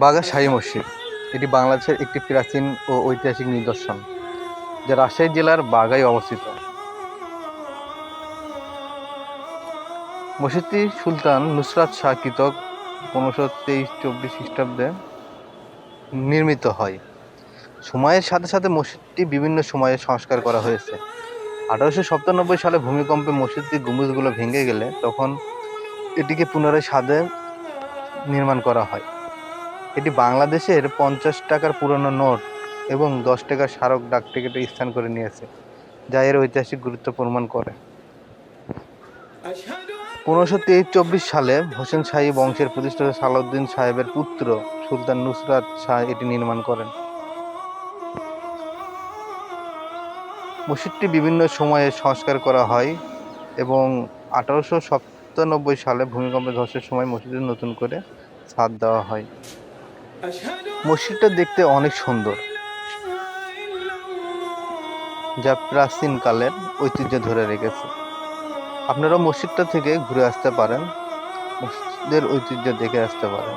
বাগা শাহী মসজিদ। এটি বাংলাদেশের একটি প্রাচীন ও ঐতিহাসিক নিদর্শন, যা রাজশাহী জেলার বাগায় অবস্থিত। মসজিদটি সুলতান নুসরাত শাহ কৃতক পনেরোশো তেইশ চব্বিশ খ্রিস্টাব্দে নির্মিত হয়। সময়ের সাথে সাথে মসজিদটি বিভিন্ন সময়ে সংস্কার করা হয়েছে। আঠারোশো সাতানব্বই সালে ভূমিকম্পে মসজিদটির গম্বুজগুলো ভেঙে গেলে তখন এটিকে পুনরায় সাদে নির্মাণ করা হয়। এটি বাংলাদেশের পঞ্চাশ টাকার পুরনো নোট এবং দশ টাকার স্মারক ডাক টিকিটে স্থান করে নিয়েছে, যা এর ঐতিহাসিক গুরুত্ব প্রমাণ করে। পনেরোশো তেইশ চব্বিশ সালে হোসেন শাহী বংশের প্রতিষ্ঠাতা সালাউদ্দিন সাহেবের পুত্র সুলতান নুসরাত শাহ এটি নির্মাণ করেন। মসজিদটি বিভিন্ন সময়ে সংস্কার করা হয় এবং আঠারোশো সাতানব্বই সালে ভূমিকম্পে ধসের সময় মসজিদে নতুন করে ছাদ দেওয়া হয়। মসজিদটা দেখতে অনেক সুন্দর, যা প্রাচীন কালের ঐতিহ্য ধরে রেখেছে। আপনারা মসজিদটা থেকে ঘুরে আসতে পারেন, মসজিদের ঐতিহ্য দেখে আসতে পারেন।